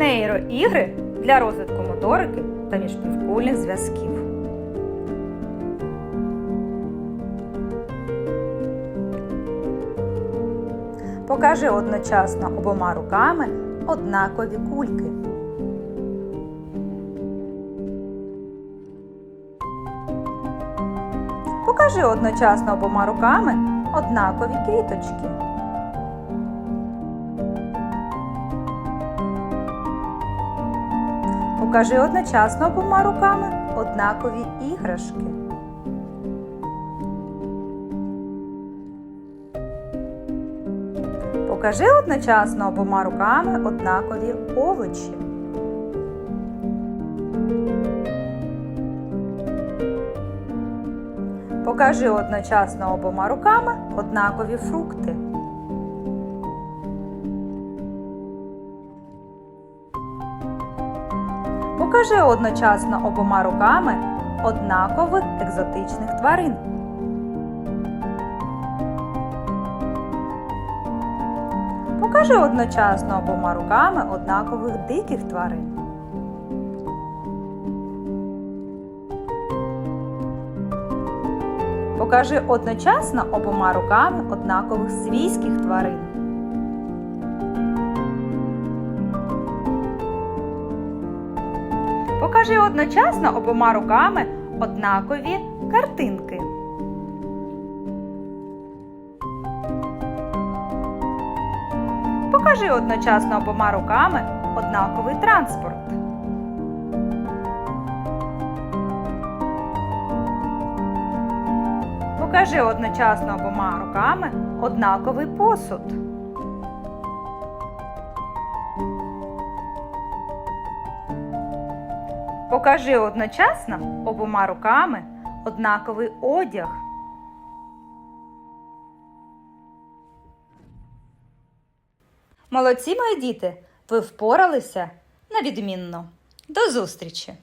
нейроігри для розвитку моторики та міжпівкульних зв'язків. Покажи одночасно обома руками однакові кульки. Покажи одночасно обома руками однакові квіточки. Покажи одночасно обома руками однакові іграшки. Покажи одночасно обома руками однакові овочі. Покажи одночасно обома руками однакові фрукти. Покажи одночасно обома руками однакових екзотичних тварин. Покажи одночасно обома руками однакових диких тварин. Покажи одночасно обома руками однакових свійських тварин. Покажи одночасно обома руками однакові картинки. Покажи одночасно обома руками однаковий транспорт. Покажи одночасно обома руками однаковий посуд. Покажи одночасно обома руками однаковий одяг. Молодці, мої діти! Ви впоралися на відмінно. До зустрічі!